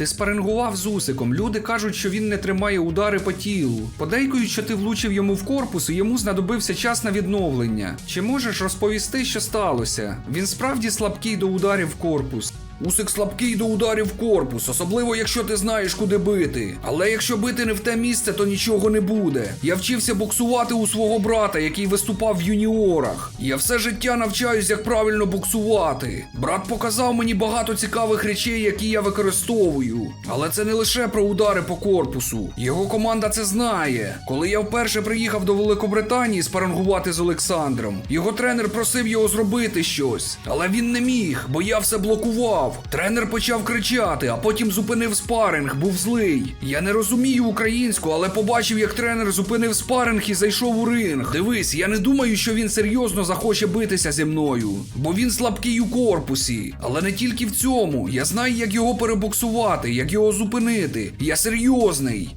Ти спарингував з Усиком. Люди кажуть, що він не тримає удари по тілу. Подейкують, що ти влучив йому в корпус, і йому знадобився час на відновлення. Чи можеш розповісти, що сталося? Він справді слабкий до ударів в корпус. Усик слабкий до ударів корпус, особливо якщо ти знаєш, куди бити. Але якщо бити не в те місце, то нічого не буде. Я вчився боксувати у свого брата, який виступав в юніорах. Я все життя навчаюсь, як правильно боксувати. Брат показав мені багато цікавих речей, які я використовую. Але це не лише про удари по корпусу. Його команда це знає. Коли я вперше приїхав до Великобританії спарангувати з Олександром, його тренер просив його зробити щось, але він не міг, бо я все блокував. Тренер почав кричати, а потім зупинив спаринг, був злий. Я не розумію українську, але побачив, як тренер зупинив спаринг і зайшов у ринг. Дивись, я не думаю, що він серйозно захоче битися зі мною, бо він слабкий у корпусі. Але не тільки в цьому. Я знаю, як його перебоксувати, як його зупинити. Я серйозний.